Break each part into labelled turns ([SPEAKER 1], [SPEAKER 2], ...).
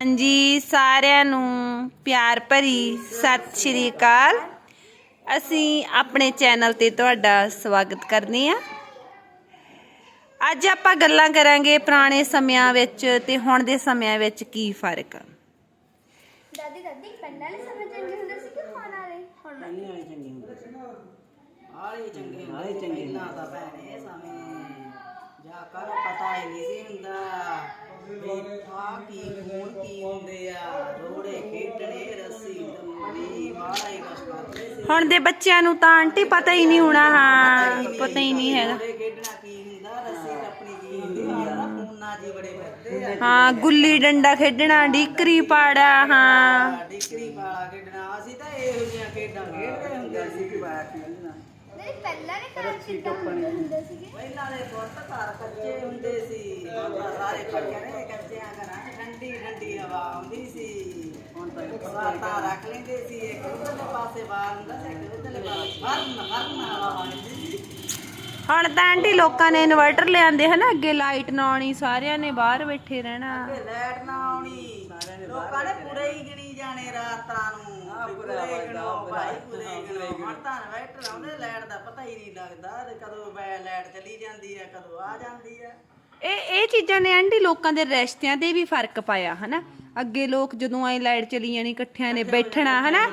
[SPEAKER 1] ਹਾਂਜੀ ਸਾਰਿਆਂ ਨੂੰ ਪਿਆਰ ਭਰੀ ਸਤਿ ਸ਼੍ਰੀ ਅਕਾਲ। ਅਸੀਂ ਆਪਣੇ ਚੈਨਲ ਤੇ ਤੁਹਾਡਾ ਸਵਾਗਤ ਕਰਨੇ ਆ। ਅੱਜ ਆਪਾਂ ਗੱਲਾਂ ਕਰਾਂਗੇ ਪੁਰਾਣੇ ਸਮਿਆਂ ਵਿੱਚ ਤੇ ਹੁਣ ਦੇ ਸਮਿਆਂ ਵਿੱਚ ਕੀ ਫ਼ਰਕ। ਆ
[SPEAKER 2] ਦਾਦੀ ਦਾਦੀ ਪਹਿਲਾਂ ਵਾਲੇ ਸਮੇਂ ਚੰਗੇ ਹੁੰਦੇ ਸੀ ਕਿ ਹੁਣ ਵਾਲੇ? ਹੁਣ
[SPEAKER 3] ਪਹਿਲੇ ਵਾਲੇ ਚੰਗੇ ਹੁੰਦੇ ਸੀ। ਆਲੇ ਚੰਗੇ ਆਲੇ ਚੰਗੇ ਨਾ ਤਾਂ ਭੈਣੇ ਸਮੇਂ ਜਾ ਕਰ ਪਤਾ ਹੀ ਨਹੀਂ ਸੀ ਹੁੰਦਾ। ਆ ਕੀ ਖੂਨ ਕੀ ਹੁੰਦੇ ਆ ਰੋੜੇ ਖੇਡਣੇ ਰੱਸੀ ਦੰਮੜੀ ਮਾੜਾ ਹੀ ਕੁਛ ਕਰਦੇ ਸੀ।
[SPEAKER 1] ਹੁਣ ਦੇ ਬੱਚਿਆਂ ਨੂੰ ਤਾਂ ਆਂਟੀ ਪਤਾ ਹੀ ਨਹੀਂ ਹੋਣਾ ਹਾਂ ਪਤਾ ਹੀ ਨਹੀਂ ਹੈਗਾ।
[SPEAKER 3] ਰੋੜੇ ਖੇਡਣਾ ਕੀ ਹੁੰਦਾ ਰੱਸੀ ਟੱਪਣੀ ਕੀ ਹੁੰਦੀ ਆ ਖੂਨਾ ਜੀ ਬੜੇ ਫਿਰਦੇ ਆ।
[SPEAKER 1] ਹਾਂ ਗੁੱਲੀ ਡੰਡਾ ਖੇਡਣਾ ਡੀਕਰੀ ਪਾੜਾ ਹਾਂ।
[SPEAKER 3] ਡਿਕਰੀ ਵਾਲਾ ਖੇਡਣਾ ਅਸੀਂ ਤਾਂ ਇਹੋ ਜਿਹੀਆਂ ਖੇਡਾਂ ਖੇਡਦੇ ਹੁੰਦੇ ਸੀ। ਕਿ ਬਾਹਰ ਖੇਡਣਾ
[SPEAKER 2] ਨਹੀਂ ਪਹਿਲਾਂ ਦੇ ਘਰ ਕਿੱਦਾਂ ਹੁੰਦੇ ਹੁੰਦੇ ਸੀਗੇ।
[SPEAKER 3] ਪਹਿਲਾਂ ਦੇ ਪੁੱਤ ਘਰ ਕੱਚੇ ਹੁੰਦੇ ਸੀ। ਹੁਣ ਤਾਂ ਸਾਰੇ ਪੱਕੇ ਨੇ ਕੱਚਿਆਂ ਘਰਾਂ 'ਚ ਠੰਡੀ ਠੰਡੀ ਹਵਾ ਆਉਂਦੀ ਸੀ। ਹੁਣ ਤਾਂ ਸਵਾਤਾ ਰੱਖ ਲੈਂਦੇ ਸੀ ਇੱਕ ਉਧਰਲੇ ਪਾਸੇ ਬਾਹਰ ਹੁੰਦਾ ਸੀ ਇੱਕ ਉਧਰਲੇ ਪਾਸੇ ਮਰਨ ਮਰਨ ਹਵਾ ਆਉਂਦੀ ਸੀ।
[SPEAKER 1] ਹੁਣ ਤਾਂ ਆਂਟੀ ਲੋਕਾਂ ਨੇ ਇਨਵਰਟਰ ਲਿਆਂਦੇ ਹਨਾ ਅੱਗੇ ਲਾਈਟ ਨਾ ਆਉਣੀ ਸਾਰਿਆਂ ਨੇ ਬਾਹਰ ਬੈਠੇ ਰਹਿਣਾ।
[SPEAKER 3] ਤੇ ਲੈਟ ਨਾ ਆਉਣੀ ਲੋਕਾਂ ਨੇ ਪੂਰੇ ਹੀ ਗਿਣੀ ਜਾਣੇ ਰਾਤਾਂ ਨੂੰ। ਵੀ ਪੂਰੇ ਗਿਣੋ ਭਾਈ ਪੂਰੇ ਗਿਣੋ ਹੁਣ ਤਾਂ ਇਨਵਰਟਰ ਆਉਂਦੇ ਲੈਟ ਦਾ ਪਤਾ ਹੀ ਨਹੀਂ ਲੱਗਦਾ। ਤੇ ਕਦੋਂ ਲੈਟ ਚਲੀ ਜਾਂਦੀ ਹੈ ਕਦੋਂ ਆ ਜਾਂਦੀ ਹੈ
[SPEAKER 1] ਇਹ ਇਹ ਚੀਜ਼ਾਂ ਨੇ ਆਂਟੀ ਲੋਕਾਂ ਦੇ ਰਿਸ਼ਤਿਆਂ ਤੇ ਵੀ ਫ਼ਰਕ ਪਾਇਆ ਹਨਾ? ਅੱਗੇ ਲੋਕ ਜਦੋਂ ਆਏ ਲਾਈਟ ਚਲੀ ਜਾਣੀ ਇਕੱਠਿਆਂ ਨੇ ਬੈਠਣਾ ਹਨਾ?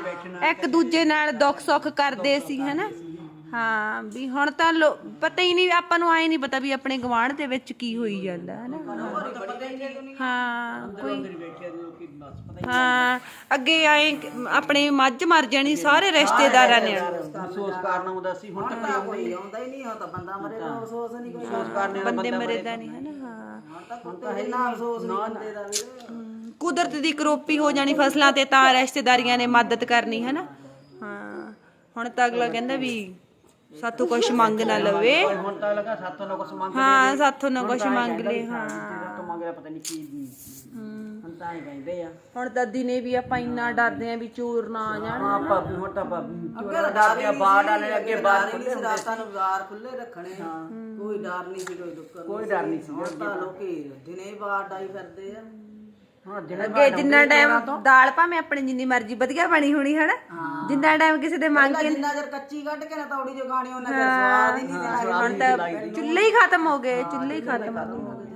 [SPEAKER 1] ਇੱਕ ਦੂਜੇ ਨਾਲ ਦੁੱਖ ਸੁੱਖ ਕਰਦੇ ਸੀ ਹਨਾ? ਹਾਂ ਵੀ ਹੁਣ ਤਾਂ ਲੋ- ਪਤਾ ਹੀ ਨਹੀਂ ਆਪਾਂ ਨੂੰ ਆਏ ਨਹੀਂ ਪਤਾ ਵੀ ਆਪਣੇ ਗਵਾਂਢ ਦੇ ਵਿੱਚ ਕੀ ਹੋਈ ਜਾਂਦਾ ਹਨਾ ਹਾਂ ਕੋਈ ਹਾਂ ਅੱਗੇ ਆਏ ਆਪਣੇ ਮੱਝ ਮਰ ਜਾਣੀ ਸਾਰੇ ਰਿਸ਼ਤੇਦਾਰਾਂ ਨੇ।
[SPEAKER 4] ਅਫਸੋਸ ਕਰਨਾ ਹੁੰਦਾ ਸੀ ਹੁਣ
[SPEAKER 3] ਹੁਣ ਤਾਂ ਕੋਈ ਆਉਂਦਾ ਹੀ ਨਹੀਂ ਹੁਣ ਤਾਂ ਬੰਦਾ ਮਰੇ ਦਾ ਅਫਸੋਸ ਨਹੀਂ ਕੋਈ
[SPEAKER 4] ਅਫਸੋਸ ਕਰਨੇ ਵਾਲਾ
[SPEAKER 1] ਬੰਦੇ ਮਰੇ ਦਾ ਨਹੀਂ ਹਨਾ ਹਾਂ।
[SPEAKER 3] ਹੁਣ ਤਾਂ ਕੁੱਤੇ ਜਿੰਨਾ ਅਫਸੋਸ ਨਹੀਂ ਬੰਦੇ ਦਾ ਵੀਰੇ
[SPEAKER 1] ਹਮ, ਕੁਦਰਤ ਦੀ ਕਰੋਪੀ ਹੋ ਜਾਣੀ ਫਸਲਾਂ ਤੇ ਤਾਂ ਰਿਸ਼ਤੇਦਾਰੀਆਂ ਨੇ ਮਦਦ ਕਰਨੀ ਹੈ ਨਾ? ਹਾਂ ਹੁਣ ਤਾਂ ਅਗਲਾ ਕਹਿੰਦਾ ਵੀ ਸਾਥੋਂ ਕੁਝ ਮੰਗ ਨਾ ਲਵੇ।
[SPEAKER 4] ਹੁਣ ਤਾਂ ਲੱਗਾ ਸਾਥੋਂ ਨਾ ਕੁਛ ਮੰਗ
[SPEAKER 1] ਹਾਂ ਸਾਥੋਂ ਨਾ ਕੁਝ ਮੰਗ ਲੈ ਹਾਂ।
[SPEAKER 4] ਤੋਂ ਮੰਗਿਆ ਪਤਾ ਨਹੀਂ ਕੀ ਹੁਣ ਤਾਂ ਹੀ ਕਹਿੰਦੇ ਆ।
[SPEAKER 1] ਹੁਣ ਤਾਂ ਦਿਨੇ ਵੀ ਆਪਾਂ ਇੰਨਾ ਡਰਦੇ ਆ ਵੀ ਚੋਰ ਨਾ ਆ ਜਾਣ।
[SPEAKER 4] ਹਾਂ ਭਾਬੀ ਹੁਣ ਤਾਂ ਭਾਬੀ
[SPEAKER 3] ਅੱਗੇ ਤਾਂ ਡਰ ਹੀ ਬਾਹਰ ਡਾਲੇ ਅੱਗੇ ਬਾਹਰ ਖੁੱਲੇ ਰਾਤਾਂ ਨੂੰ ਬਾਹਰ ਖੁੱਲੇ ਰੱਖਣੇ। ਕੋਈ ਡਰ ਨਹੀਂ ਸੀ ਕੋਈ ਦੁੱਖ
[SPEAKER 4] ਕੋਈ ਡਰ ਨਹੀਂ ਸੀ
[SPEAKER 3] ਹੁਣ ਤਾਂ ਲੋਕੀ ਦਿਨੇ ਬਾਹਰ ਡਾਈ ਫਿਰਦੇ ਆ।
[SPEAKER 1] ਅੱਗੇ ਜਿੰਨਾ ਟਾਈਮ ਦਾਲ ਭਾਵੇਂ ਆਪਣੀ ਜਿੰਨੀ ਮਰਜ਼ੀ ਵਧੀਆ ਬਣੀ ਹੋਣੀ ਹੈ। ਨਾ ਜਿੰਨਾ ਟਾਈਮ ਕਿਸੇ ਦੇ ਮੰਗ ਕੇ
[SPEAKER 3] ਜਿੰਨਾ ਚਿਰ ਕੱਚੀ ਕੱਢ ਕੇ ਨਾ ਤੌੜੀ ਜੋ ਗਾਣੀ ਉਹਨਾਂ ਚਿਰ ਸਵਾਦ ਹੀ ਨਹੀਂ ਸੀ
[SPEAKER 1] ਹੁਣ ਤਾਂ ਚੁੱਲ੍ਹੇ ਹੀ ਖਤਮ ਹੋ ਗਏ ਚੁੱਲ੍ਹੇ ਹੀ ਖਤਮ ਹੋ ਗਏ।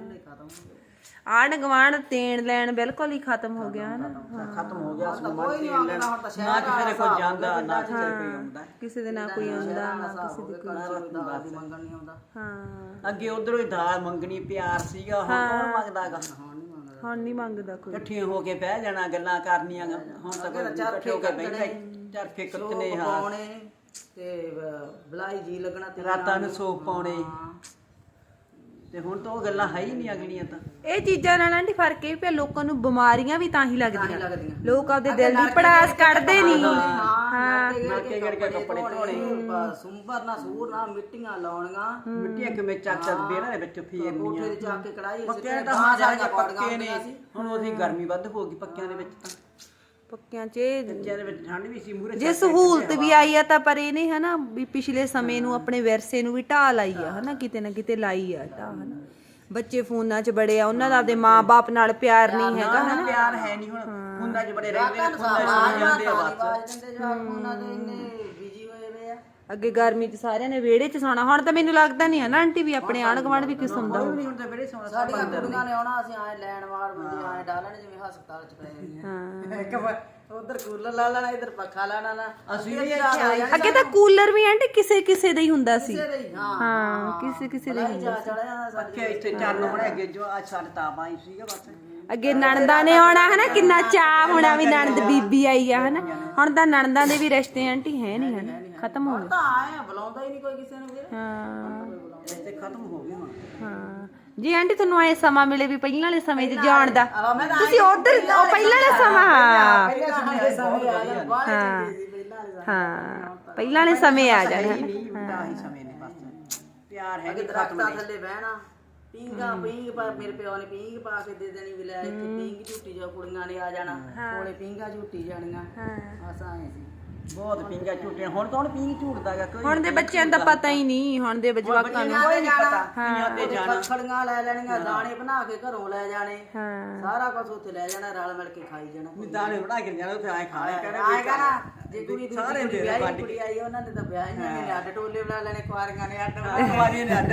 [SPEAKER 1] ਆਣ ਗਵਾਣ ਤੇਣ ਲੈਣ ਬਿਲਕੁਲ ਹੀ ਖਤਮ ਹੋ ਗਿਆ ਹਨਾ?
[SPEAKER 4] ਖਤਮ ਹੋ। ਗਿਆ ਸਮਾਂ
[SPEAKER 3] ਕੋਈ ਨਹੀਂ ਆਉਂਦਾ ਹੁਣ ਤਾਂ ਸ਼ਹਿਰ
[SPEAKER 4] ਨਾ ਕਿਸੇ ਦੇ ਕੋਈ ਜਾਂਦਾ ਨਾ ਕਿਸੇ ਦੇ ਕੋਈ ਆਉਂਦਾ।
[SPEAKER 1] ਕਿਸੇ ਦੇ ਨਾ ਕੋਈ ਆਉਂਦਾ ਨਾ ਕਿਸੇ ਦੇ
[SPEAKER 3] ਕੋਈ ਦਾਲ ਦੀ ਮੰਗਣ ਨਹੀਂ ਆਉਂਦਾ।
[SPEAKER 1] ਹਾਂ।
[SPEAKER 4] ਅੱਗੇ ਉਧਰੋਂ ਹੀ ਦਾਲ ਮੰਗਣੀ ਪਿਆਰ ਸੀਗਾ ਹੁਣ ਕੌਣ ਮੰਗਦਾਗਾ
[SPEAKER 3] ਹੁਣ
[SPEAKER 1] ਹੁਣ ਨਹੀਂ ਮੰਗਦਾ ਕੋਈ।
[SPEAKER 4] ਇਕੱਠੀਆਂ ਹੋ ਕੇ ਬਹਿ ਜਾਣਾ ਗੱਲਾਂ ਕਰਨੀਆਂ ਗਾ। ਹੁਣ ਤਾਂ ਕੋਈ ਇਕੱਠੇ ਹੋ ਕੇ ਬਹਿੰਦਾ ਹੀ। ਚਰਖੇ ਕੱਤਨੇ ਹਾਂ
[SPEAKER 3] ਪਾਉਣੇ ਤੇ ਬਲਾਈ ਜੀ ਲੱਗਣਾ ਤੇ
[SPEAKER 4] ਰਾਤਾਂ ਨੂੰ ਸੋਪ ਪਾਉਣੇ। ਤੇ ਹੁਣ ਤਾਂ ਉਹ ਗੱਲਾਂ ਹੈ ਹੀ ਨਹੀਂ ਅਗਲੀਆਂ ਤਾਂ।
[SPEAKER 1] ਇਹ ਚੀਜ਼ਾਂ ਨਾਲ ਆਂਟੀ ਫ਼ਰਕ ਇਹ ਪਿਆ ਲੋਕਾਂ ਨੂੰ ਬਿਮਾਰੀਆਂ ਵੀ ਤਾਂ ਹੀ ਲੱਗਦੀਆਂ।
[SPEAKER 3] ਲੱਗਦੀਆਂ।
[SPEAKER 1] ਲੋਕ ਆਪਦੇ ਦਿਲ ਦੀ ਪੜਾਸ ਕੱਢਦੇ ਨਹੀਂ। ਹਾਂ।
[SPEAKER 3] ਗੜ ਕੇ ਕੱਪੜੇ ਧੋਣੇ ਸੁੰਬਰ ਨਾ ਸੂਰ ਨਾ ਮਿੱਟੀਆਂ ਲਾਉਣੀਆਂ।
[SPEAKER 4] ਮਿੱਟੀਆਂ ਕਿਵੇਂ ਚੱਕ ਚੱਕਦੇ ਇਹਨਾਂ ਦੇ ਵਿੱਚ ਫੇਰਨੀਆਂ
[SPEAKER 3] ਕੋਠੇ ਤੇ ਜਾ ਕੇ ਕੜਾਈ
[SPEAKER 4] ਪੱਕਿਆਂ ਤਾਂ ਹੁਣ ਜਾ ਕੇ ਪੱਕੇ ਨੇ। ਹੁਣ ਉਹਦੀ ਗਰਮੀ ਵੱਧ ਹੋ ਗਈ ਪੱਕਿਆਂ ਦੇ ਵਿੱਚ ਤਾਂ।
[SPEAKER 1] ਪੱਕਿਆਂ 'ਚ ਇਹ
[SPEAKER 4] ਕੱਚਿਆਂ ਦੇ ਵਿੱਚ ਠੰਡ ਵੀ ਸੀ ਮੂਰੇ
[SPEAKER 1] ਜੇ ਸਹੂਲਤ ਵੀ ਆਈ ਆ ਤਾਂ ਪਰ ਇਹ ਨਹੀਂ ਹਨਾ ਵੀ ਪਿਛਲੇ ਸਮੇਂ ਨੂੰ ਆਪਣੇ ਵਿਰਸੇ ਨੂੰ ਵੀ ਢਾਹ ਲਾਈ ਆ ਹਨਾ ਕਿਤੇ ਨਾ ਕਿਤੇ ਲਾਈ ਆ ਢਾਹ ਹਨਾ। ਬੱਚੇ ਫੋਨਾਂ 'ਚ ਬੜੇ ਆ ਉਹਨਾਂ ਦਾ ਆਪਦੇ ਮਾਪੇ ਨਾਲ ਪਿਆਰ ਨਹੀਂ ਹੈਗਾ ਹਨਾ?
[SPEAKER 4] ਪਿਆਰ ਹੈ ਨਹੀਂ ਹੁਣ ਹੁੰਦਾ ਚ ਬੜੇ ਰਹਿੰਦੇ ਨੇ ਖੁੰਦਾ ਸੌਂ ਜਾਂਦੇ ਆ ਬਸ
[SPEAKER 3] ਬਾਜ ਦਿੰਦੇ ਉਹਨਾਂ ਦੇ ਇੰਨੇ ਬਿਜ਼ੀ ਹੋਏ ਵੇ ਆ।
[SPEAKER 1] ਅੱਗੇ ਗਰਮੀ 'ਚ ਸਾਰਿਆਂ ਨੇ ਵਿਹੜੇ 'ਚ ਸੌਣਾ ਹੁਣ ਤਾਂ ਮੈਨੂੰ ਲੱਗਦਾ ਨਹੀਂ ਹਨਾ ਆਂਟੀ ਵੀ ਆਪਣੇ ਆਣ ਗੁਆਂਢ ਵੀ ਕਿਸ ਹੁੰਦਾ ਹੋਊ
[SPEAKER 4] ਨਹੀਂ ਹੁਣ ਤਾਂ ਬੜੇ ਸੌਣਾ
[SPEAKER 3] ਸਾਡੀਆਂ ਕੁੜੀਆਂ ਨੇ ਆਉਣਾ ਅਸੀਂ ਆਏ ਲੈਣ ਵਾਰ ਬੰਦੇ ਆਏ ਡਾਲਣ ਜਿਵੇਂ ਹਸਪਤਾਲ ਚ ਪਏ ਨੇ
[SPEAKER 1] ਹਾਂ।
[SPEAKER 3] ਇੱਕ ਵਾਰ ਉਧਰ ਕੂਲਰ ਲਾ ਲੈਣਾ ਇੱਧਰ ਪੱਖਾ ਲਾ ਲੈਣਾ।
[SPEAKER 4] ਅਸੀਂ ਵੀ ਆਏ
[SPEAKER 1] ਅੱਗੇ ਤਾਂ ਕੂਲਰ ਵੀ ਆਂਟੀ ਕਿਸੇ ਕਿਸੇ ਦਾ ਹੀ ਹੁੰਦਾ ਸੀ।
[SPEAKER 3] ਹਾਂ
[SPEAKER 1] ਹਾਂ। ਕਿਸੇ ਕਿਸੇ ਦਾ ਹੀ ਹੁੰਦਾ
[SPEAKER 3] ਜਾ ਚੜਿਆ
[SPEAKER 4] ਪੱਕੇ ਇੱਥੇ ਚੱਲ ਹੋਣੇ ਅੱਗੇ ਜੋ ਅੱਜ ਸਾਡੇ ਤਾਪ ਆਈ ਸੀਗਾ ਬਸ।
[SPEAKER 1] ਅੱਗੇ ਨਣਦਾਂ ਨੇ ਆਉਣਾ ਹਨਾ ਕਿੰਨਾ ਚਾਹ ਹੋਣਾ ਵੀ ਨਣਦ ਬੀਬੀ ਆਈ ਆ ਹਨਾ। ਹੁਣ ਤਾਂ ਨਣਦਾਂ ਦੇ ਵੀ ਰਿਸ਼ਤੇ ਆਂਟੀ ਹੈ ਨਹੀਂ ਹਨਾ। ਖਤਮ ਹੋ ਗਏ
[SPEAKER 3] ਤਾਂ ਆਏ ਆ ਬੁਲਾਉਂਦਾ ਹੀ ਨਹੀਂ ਕੋਈ ਕਿਸੇ ਨੂੰ ਵੀਰੇ
[SPEAKER 1] ਹਾਂ
[SPEAKER 4] ਇੱਥੇ ਖਤਮ ਹੋ ਗਏ ਹੁਣ
[SPEAKER 1] ਹਾਂ ਜੀ ਆਂਟੀ ਤੁਹਾਨੂੰ ਆਏ ਸਮਾਂ ਮਿਲੇ ਵੀ ਪਹਿਲਾਂ ਵਾਲੇ ਸਮੇਂ 'ਚ ਜਾਣ ਦਾ ਤੁਸੀਂ ਉਧਰ ਉਹ ਪਹਿਲਾਂ ਵਾਲਾ ਸਮਾਂ ਹਾਂ
[SPEAKER 3] ਪਹਿਲਾਂ ਸਮੇਂ ਸਮੇਂ ਆ ਗਿਆ ਬਾਹਲੇ ਚੰਗੇ ਸੀ ਪਹਿਲਾਂ ਵਾਲੇ ਸਮੇਂ।
[SPEAKER 1] ਹਾਂ ਪਹਿਲਾਂ ਵਾਲੇ ਸਮੇਂ ਆ ਜਾਣ
[SPEAKER 4] ਹੈ ਹੀ ਨਹੀਂ ਹੁਣ ਤਾਂ ਹੀ ਸਮੇਂ ਨੇ ਬਸ ਪਿਆਰ ਹੈ
[SPEAKER 3] ਅੱਗੇ
[SPEAKER 4] ਨਹੀਂ ਖਤਮ
[SPEAKER 3] ਦਰਖਤਾਂ
[SPEAKER 4] ਨੇ
[SPEAKER 3] ਥੱਲੇ ਬਹਿਣਾ ਪੀਂਗਾ ਪੀਂਗ ਪਾ ਮੇਰੇ ਪਿਓ ਨੇ ਪੀਂਗ ਪਾ ਕੇ ਦੇ ਦੇਣੀ ਵੀ ਲੈ ਇੱਥੇ ਪੀਂਗ ਝੂਟੀ ਜਾ ਕੁੜੀਆਂ ਨੇ ਆ ਜਾਣਾ ਕੋਲੇ ਪੀਂਗਾ ਝੂਟੀ ਜਾਣੀਆਂ ਹਾਂ ਆਏ ਸੀ
[SPEAKER 4] ਬਹੁਤ ਪਿੰਗਾ ਝੂਟੇ ਹੁਣ ਕੌਣ ਪਿੰਗ ਝੂਟਦਾਗਾ? ਕੋਈ
[SPEAKER 1] ਹੁਣ ਦੇ ਬੱਚਿਆਂ ਦਾ ਪਤਾ ਹੀ ਨਹੀਂ ਹੁਣ ਦੇ ਜਵਾਕਾਂ ਨੂੰ।
[SPEAKER 4] ਕੋਈ ਨਹੀਂ ਪਤਾ।
[SPEAKER 3] ਹਾਂ।
[SPEAKER 4] ਤੇ ਜਾਣਾ।
[SPEAKER 3] ਖੜੀਆਂ ਲੈ ਲੈਣੀਆਂ ਦਾਣੇ ਬਣਾ ਕੇ ਘਰੋਂ ਲੈ ਜਾਣੇ।
[SPEAKER 1] ਹਾਂ।
[SPEAKER 3] ਸਾਰਾ ਕੁਝ ਉੱਥੇ ਲੈ ਜਾਣਾ ਰਲ ਮਿਲ ਕੇ ਖਾਈ ਜਾਣਾ।
[SPEAKER 4] ਦਾਣੇ ਬਣਾ ਕੇ ਜਾਣਾ ਉੱਥੇ ਆਏ ਖਾਣੇ
[SPEAKER 3] ਆਏਗਾ ਨਾ ਜੇ ਕੁੜੀ ਦੂਜੀ
[SPEAKER 4] ਸਾਰੇ
[SPEAKER 3] ਕੁੜੀ
[SPEAKER 4] ਦੇ
[SPEAKER 3] ਵਿਆਹੀ
[SPEAKER 4] ਵੱਢ
[SPEAKER 3] ਕੁੜੀ ਆਈ ਉਹਨਾਂ ਨੇ ਤਾਂ ਵਿਆਹ ਹੀ ਨੇ ਅੱਡ ਟੋਲੇ ਬਣਾ ਲੈਣੇ ਕੁਆਰੀਆਂ ਨੇ ਅੱਡ ਬਣਾ
[SPEAKER 4] ਕੁਆਰੀਆਂ ਨੇ ਅੱਡ।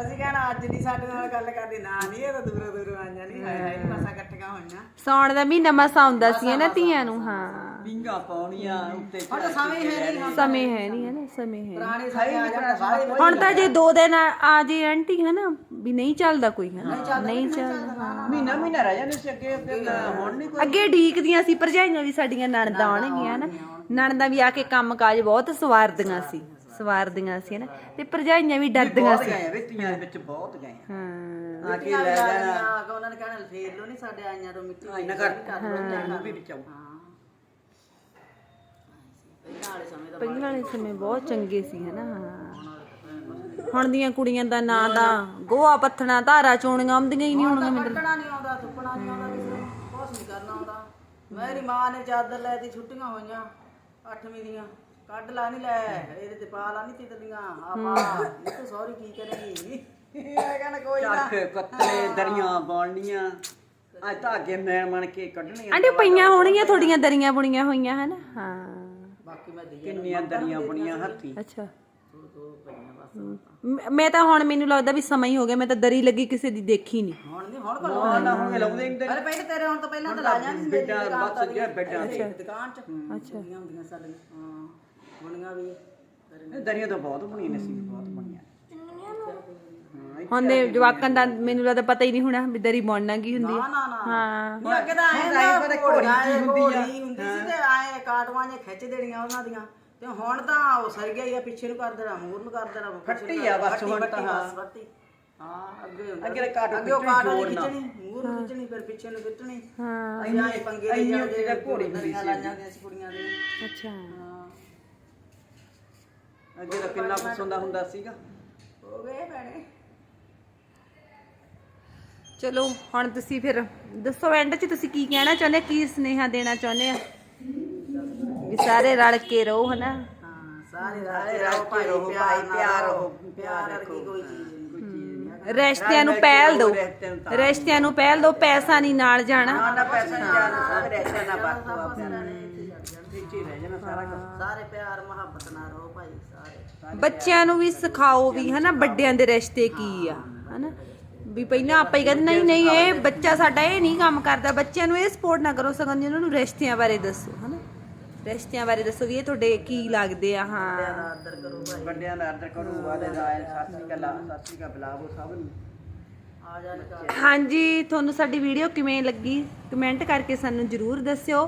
[SPEAKER 3] ਅਸੀਂ ਕਹਿਣਾ ਅੱਜ ਨਹੀਂ ਸਾਡੇ ਨਾਲ ਗੱਲ ਕਰਦੀ। ਨਾ ਨਹੀਂ ਇਹ ਤਾਂ ਦੂਰੋਂ ਦੂਰੋਂ ਆਈਆਂ ਨਹੀਂ ਹਾਏ ਹਾਏ ਮਸਾ ਇਕੱਠੀਆਂ ਹੋਈਆਂ।
[SPEAKER 1] ਸਾਉਣ ਦਾ ਮਹੀਨਾ ਮਸਾ ਆਉਂਦਾ ਸੀ ਨਾ ਧੀਆਂ ਨੂੰ ਹਾਂ।
[SPEAKER 4] ਪਿੰਗਾ ਪਾਉਣੀਆਂ ਉੱਤੇ
[SPEAKER 3] ਹੁਣ ਤਾਂ ਸਮੇਂ ਹੀ ਹੈ ਨਹੀਂ
[SPEAKER 1] ਸਮੇਂ ਹੈ ਨਹੀਂ ਹੈ ਨਾ ਸਮੇਂ ਹੈ। ਨੀ।
[SPEAKER 3] ਪੁਰਾਣੇ ਸਮੇਂ ਆ ਜਾਣਾ ਸਾਰੇ
[SPEAKER 1] ਹੁਣ ਤਾਂ ਜੇ ਦੋ ਦਿਨ ਆ ਜੇ ਆਂਟੀ ਹੈ ਨਾ ਵੀ ਨਹੀਂ ਚੱਲਦਾ ਕੋਈ। ਹੈ ਨਾ ਨਹੀਂ ਚੱਲਦਾ।
[SPEAKER 4] ਮਹੀਨਾ ਮਹੀਨਾ ਰਹਿ ਜਾਂਦੇ ਸੀ ਅੱਗੇ ਅੱਗੇ ਤਾਂ ਹੁਣ ਨਹੀਂ ਕੋਈ।
[SPEAKER 1] ਅੱਗੇ ਢੀਕਦੀਆਂ ਸੀ ਭਰਜਾਈਆਂ ਵੀ ਸਾਡੀਆਂ ਨਣਦਾਂ ਆਉਣਗੀਆਂ ਨਾ। ਨਣਦਾਂ ਵੀ ਆ ਕੇ ਕੰਮ ਕਾਜ ਬਹੁਤ ਸਵਾਰਦੀਆਂ ਸੀ ਸਵਾਰਦੀਆਂ ਸੀ ਨਾ ਤੇ ਭਰਜਾਈਆਂ ਵੀ ਡਰਦੀਆਂ ਸੀ।
[SPEAKER 4] ਗਏ ਵਿੱਚ ਬਹੁਤ ਗਏ
[SPEAKER 1] ਹਾਂ।
[SPEAKER 4] ਆ ਕੇ ਲੈ ਜਾਣਾ
[SPEAKER 3] ਆ ਕੇ ਉਹਨਾਂ ਨੇ ਕਹਿਣਾ ਫੇਰ ਲੋ ਨਹੀਂ ਸਾਡੇ ਆਈਆਂ ਤੋਂ ਮਿੱਟੀ
[SPEAKER 4] ਆਈ ਨਾ ਕਰ ਨੂੰ ਵੀ ਬਚਾਓ
[SPEAKER 3] ਪਹਿਲਾਂ ਵਾਲੇ ਸਮੇਂ ਦਾ
[SPEAKER 1] ਪਹਿਲਾਂ ਵਾਲੇ ਸਮੇਂ ਬਹੁਤ ਚੰਗੇ ਸੀ ਹਨਾ ਹਾਂ। ਹੁਣ ਦੀਆਂ ਕੁੜੀਆਂ ਦਾ ਨਾਂ ਦਾ ਗੋਆ ਪੱਥਣਾ ਧਾਰਾ ਚੋਣੀਆਂ ਆਉਂਦੀਆਂ ਹੀ ਨਹੀਂ ਹੁਣ ਮੈਨੂੰ।
[SPEAKER 3] ਕੱਟਣਾ ਨਹੀਂ ਆਉਂਦਾ ਥੁੱਕਣਾ ਨਹੀਂ ਆਉਂਦਾ ਕਿਸੇ ਨੂੰ। ਕੁਛ ਨਹੀਂ ਕਰਨਾ ਆਉਂਦਾ। ਮੇਰੀ ਮਾਂ ਨੇ ਚਾਦਰ ਲੈ ਦੀ ਛੁੱਟੀਆਂ ਹੋਈਆਂ ਅੱਠਵੀਂ ਦੀਆਂ। ਕੱਢ ਲਾ ਨਹੀਂ ਲੈ ਇਹਦੇ ਤੇ ਪਾ ਲਾ ਨਹੀਂ ਤਿੱਤਲੀਆਂ। ਆਪਾ ਇਹ ਤੂੰ ਸੌਰੀ ਕੀ ਕਰੇਗੀ? ਇਹ ਕਹਿੰਦਾ ਕੋਈ ਨਾ।
[SPEAKER 4] ਚੱਕ ਪੱਤਲੇ ਦਰੀਆਂ ਬਣਨੀਆਂ ਅੱਜ ਧਾਗੇ ਮੈਂ ਮਣ ਕੇ ਕੱਢਣੀਆਂ
[SPEAKER 1] ਆਂਟੀ ਪਈਆਂ ਹੋਣਗੀਆਂ ਥੋੜੀਆਂ ਦਰੀਆਂ ਬੁਣੀਆਂ ਹੋਈਆਂ ਹਨਾ? ਹਾਂ।
[SPEAKER 3] ਬਾਕੀ ਮੈਂ ਦੇ
[SPEAKER 4] ਕਿੰਨੀਆਂ ਦਰੀਆਂ ਬਣੀਆਂ ਹੱਥੀ?
[SPEAKER 1] ਅੱਛਾ।
[SPEAKER 3] ਦੋ ਦੋ ਪਈਆਂ ਬਸ।
[SPEAKER 1] ਮ- ਮੈਂ ਤਾਂ ਹੁਣ ਮੈਨੂੰ ਲੱਗਦਾ ਵੀ ਸਮਾਂ ਹੀ ਹੋ ਗਿਆ ਮੈਂ ਤਾਂ ਦਰੀ ਲੱਗੀ ਕਿਸੇ ਦੀ ਦੇਖੀ ਨਹੀਂ
[SPEAKER 3] ਹੁਣ ਨਹੀਂ ਹੁਣ ਕੋਲ
[SPEAKER 4] ਹੁਣ ਨਾ ਹੁਣ ਲਾਉਂਦੇ ਨਹੀਂ।
[SPEAKER 3] ਅਰੇ ਪਹਿਲੇ ਤੇਰੇ ਹੁਣ ਤੋਂ ਪਹਿਲਾਂ ਤਾਂ ਲਾ ਜਾਂਦੀ ਸੀ ਮੇਰੀ
[SPEAKER 4] ਬੇਟਾ
[SPEAKER 3] ਦੁਕਾਨ
[SPEAKER 4] ਜੇ ਬੈਠਾ
[SPEAKER 3] ਤੇ। ਦੁਕਾਨ ਚ।
[SPEAKER 1] ਅੱਛਾ।
[SPEAKER 3] ਹੁੰਦੀਆਂ ਹੁੰਦੀਆਂ ਸਾਡੀਆਂ ਹਾਂ ਬਣੀਆਂ ਵੀ।
[SPEAKER 4] ਦਰੀਆਂ ਤਾਂ ਬਹੁਤ ਬਣੀਆਂ ਨੇ ਸੀ ਬਹੁਤ ਬਣੀਆਂ ਹਾਂ
[SPEAKER 1] ਹੁਣ ਦੇ ਜਵਾਕਾਂ ਦਾ ਮੈਨੂੰ ਲੱਗਦਾ ਪਤਾ ਹੀ ਨਹੀਂ ਹੋਣਾ ਵੀ ਦਰੀ ਬੁਣਨਾ ਕੀ ਹੁੰਦੀ
[SPEAKER 3] ਨਾ
[SPEAKER 1] ਹੈ
[SPEAKER 3] ਨਾ ਨਾ।
[SPEAKER 1] ਹਾਂ।
[SPEAKER 3] ਹੁਣ ਅੱਗੇ ਤਾਂ ਐਂ
[SPEAKER 4] ਤਾਂ
[SPEAKER 3] ਨਾ ਘੋੜੀ।
[SPEAKER 4] ਹੁੰਦੀ
[SPEAKER 3] ਸੀ ਤੇ ਆਏ ਕਾਟਵਾਂ ਜੇ ਖਿੱਚ ਦੇਣੀਆਂ ਉਹਨਾਂ ਦੀਆਂ। ਤੇ ਹੁਣ ਤਾਂ ਉਹ ਸਰ ਗਿਆ ਹੀ ਆ ਪਿੱਛੇ ਨੂੰ ਕਰ ਦੇਣਾ ਮੂਰ ਨੂੰ ਕਰ ਦੇਣਾ ਪਿੱਛੇ ਨੂੰ
[SPEAKER 4] ਫੱਟੀ ਆ ਬਸ
[SPEAKER 3] ਫੱਟੀ,
[SPEAKER 4] ਹੁਣ ਤਾਂ,
[SPEAKER 3] ਫੱਟੀ,
[SPEAKER 4] ਹਾਂ।
[SPEAKER 3] ਬਸ, ਫੱਟੀ। ਹਾਂ ਅੱਗੇ ਹੁੰਦਾ
[SPEAKER 4] ਅੱਗੇ
[SPEAKER 3] ਸੀ।
[SPEAKER 4] ਤਾਂ ਕਾਟ
[SPEAKER 3] ਅੱਗੇ ਉਹ
[SPEAKER 4] ਖਿੱਚਣੀ,
[SPEAKER 3] ਕਾਟ ਵਾਲੀ
[SPEAKER 4] ਜੋੜਨਾ।
[SPEAKER 3] ਖਿੱਚਣੀ ਮੂਰ ਨੂੰ ਖਿੱਚਣੀ ਫਿਰ ਪਿੱਛੇ ਨੂੰ ਖਿੱਚਣੀ
[SPEAKER 1] ਹਾਂ
[SPEAKER 3] ਅਸੀਂ ਆਏ ਪੰਗੇ ਦੇ
[SPEAKER 4] ਇੰਨੀ
[SPEAKER 3] ਜਾਂਦੇ
[SPEAKER 4] ਉੱਚੀ ਤਾਂ ਘੋੜੀ ਹੁੰਦੀ
[SPEAKER 3] ਦਰੀਆਂ
[SPEAKER 4] ਸੀ।
[SPEAKER 3] ਲਾਈਆਂ ਹੁੰਦੀਆਂ ਸੀ ਕੁੜੀਆਂ ਦੇ
[SPEAKER 1] ਅੱਛਾ
[SPEAKER 3] ਹਾਂ
[SPEAKER 4] ਅੱਗੇ ਤਾਂ ਕਿੰਨਾ ਕੁਛ ਹੁੰਦਾ ਹੁੰਦਾ ਸੀਗਾ
[SPEAKER 3] ਹੋ ਗਏ ਭੈਣੇ
[SPEAKER 1] ਚਲੋ ਹੁਣ ਤੁਸੀਂ ਫਿਰ ਦੱਸੋ ਐਂਡ 'ਚ ਤੁਸੀਂ ਕੀ ਕਹਿਣਾ ਚਾਹੁੰਦੇ ਕੀ ਸੁਨੇਹਾ ਦੇਣਾ ਚਾਹੁੰਦੇ ਆ ਵੀ ਸਾਰੇ ਰਲ ਕੇ ਰਹੋ ਹਨਾ?
[SPEAKER 3] ਹਾਂ ਸਾਰੇ
[SPEAKER 4] ਰਲ ਕੇ ਰਹੋ, ਭਾਈ, ਪਿਆਰ ਰਹੋ,
[SPEAKER 3] ਪਿਆਰ ਵਰਗੀ ਕੋਈ ਚੀਜ਼ ਨਹੀਂ
[SPEAKER 4] ਕੋਈ ਚੀਜ਼ ਨਹੀਂ।
[SPEAKER 1] ਰਿਸ਼ਤਿਆਂ ਨੂੰ ਪਹਿਲ ਦਿਓ।
[SPEAKER 4] ਰਿਸ਼ਤਿਆਂ ਨੂੰ
[SPEAKER 1] ਪਹਿਲ ਦਿਓ ਪੈਸਾ ਨਹੀਂ ਨਾਲ ਜਾਣਾ।
[SPEAKER 4] ਨਾ ਨਾ ਪੈਸਾ ਨਹੀਂ ਜਾਣਾ ਸਭ ਰਹਿਸ਼ਾ ਨਾ ਆਪਣਾ ਵਿੱਚ ਹੀ ਰਹਿ ਜਾਣਾ ਸਾਰਾ ਕੁਝ
[SPEAKER 3] ਸਾਰੇ ਪਿਆਰ ਮੁਹੱਬਤ ਨਾਲ ਰਹੋ ਭਾਈ ਸਾਰੇ।
[SPEAKER 1] ਬੱਚਿਆਂ ਨੂੰ ਵੀ ਸਿਖਾਓ ਵੀ ਹਨਾ ਵੱਡਿਆਂ ਦੇ ਰਿਸ਼ਤੇ ਕੀ ਆ ਹਨਾ? ਵੀ ਪਹਿਲਾਂ ਆਪਾਂ ਹੀ ਕਹਿੰਦੇ ਨਹੀਂ ਨਹੀਂ ਇਹ ਬੱਚਾ ਸਾਡਾ ਇਹ ਨਹੀਂ ਕੰਮ ਕਰਦਾ। ਬੱਚਿਆਂ ਨੂੰ ਇਹ ਸਪੋਰਟ ਨਾ ਕਰੋ ਸਗੋਂ ਜੀ ਉਹਨਾਂ ਨੂੰ ਰਿਸ਼ਤਿਆਂ ਬਾਰੇ ਦੱਸੋ ਹਨਾ? ਰਿਸ਼ਤਿਆਂ ਬਾਰੇ ਦੱਸੋ ਵੀ ਇਹ ਤੁਹਾਡੇ ਕੀ ਲੱਗਦੇ ਆ? ਹਾਂ।
[SPEAKER 3] ਆਦਰ ਕਰੋ ਭਾਈ।
[SPEAKER 4] ਵੱਡਿਆਂ ਦਾ ਆਦਰ ਕਰੋ ਆਦੇ ਰਾਇ ਸਤਿ ਸ੍ਰੀ ਅਕਾਲ ਸਤਿ ਸ੍ਰੀ ਅਕਾਲ ਬੁਲਾਵੋ ਸਭ ਨੂੰ।
[SPEAKER 3] ਆ ਜਾਣ ਘਰ।
[SPEAKER 1] ਹਾਂਜੀ ਤੁਹਾਨੂੰ ਸਾਡੀ ਵੀਡੀਓ ਕਿਵੇਂ ਲੱਗੀ? ਕਮੈਂਟ ਕਰਕੇ ਸਾਨੂੰ ਜਰੂਰ ਦੱਸਿਓ।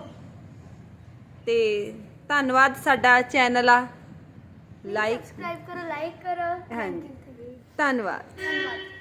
[SPEAKER 1] ਤੇ ਧੰਨਵਾਦ ਸਾਡਾ ਚੈਨਲ ਆ। ਲਾਈਕ
[SPEAKER 2] ਸਬਸਕ੍ਰਾਈਬ ਕਰੋ ਲਾਈਕ ਕਰੋ।
[SPEAKER 1] ਹਾਂਜੀ। ਧੰਨਵਾਦ।
[SPEAKER 2] ਧੰਨਵਾਦ।